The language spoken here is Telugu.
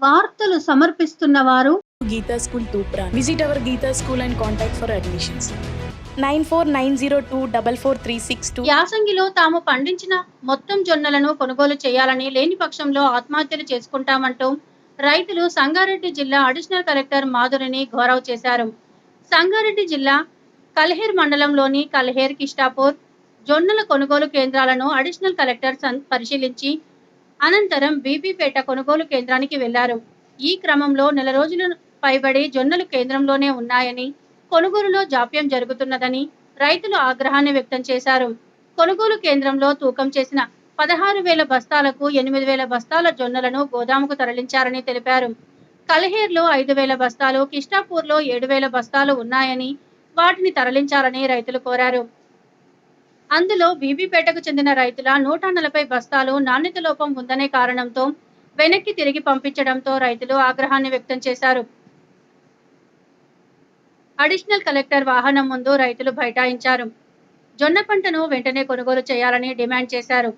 వార్తలు సమర్పిస్తున్న వారు Geeta School Tupra. Visit our Geeta School and contact for admissions. 9490244362. యాసంగిలో తాము పండించిన మొత్తం జొన్నలను కొనుగోలు చేయాలని లేని పక్షంలో ఆత్మహత్యలు చేసుకుంటామంటూ రైతులు సంగారెడ్డి జిల్లా అడిషనల్ కలెక్టర్ మాధురిని ఘోరావ్ చేశారు సంగారెడ్డి జిల్లా కల్హేర్ మండలంలోని కల్హేర్ కిష్టాపూర్ జొన్నల కొనుగోలు కేంద్రాలను అడిషనల్ కలెక్టర్ పరిశీలించి అనంతరం బీబీపేట కొనుగోలు కేంద్రానికి వెళ్ళారు. ఈ క్రమంలో నెల రోజులు పైబడి జొన్నలు కేంద్రంలోనే ఉన్నాయని కొనుగోలులో జాప్యం జరుగుతున్నదని రైతులు ఆగ్రహాన్ని వ్యక్తం చేశారు. కొనుగోలు కేంద్రంలో తూకం చేసిన పదహారు వేల బస్తాలకు ఎనిమిది వేల బస్తాల జొన్నలను గోదాముకు తరలించారని తెలిపారు. కలహేర్లో ఐదు వేల బస్తాలు కిష్టాపూర్లో ఏడు వేల బస్తాలు ఉన్నాయని వాటిని తరలించాలని రైతులు కోరారు. అందులో బీబీపేటకు చెందిన రైతుల నూట నలభై బస్తాలు నాణ్యత లోపం ఉందనే కారణంతో వెనక్కి తిరిగి పంపించడంతో రైతులు ఆగ్రహాన్ని వ్యక్తం చేశారు. అడిషనల్ కలెక్టర్ వాహనం ముందు రైతులు బైఠాయించారు. జొన్న పంటను వెంటనే కొనుగోలు చేయాలని డిమాండ్ చేశారు.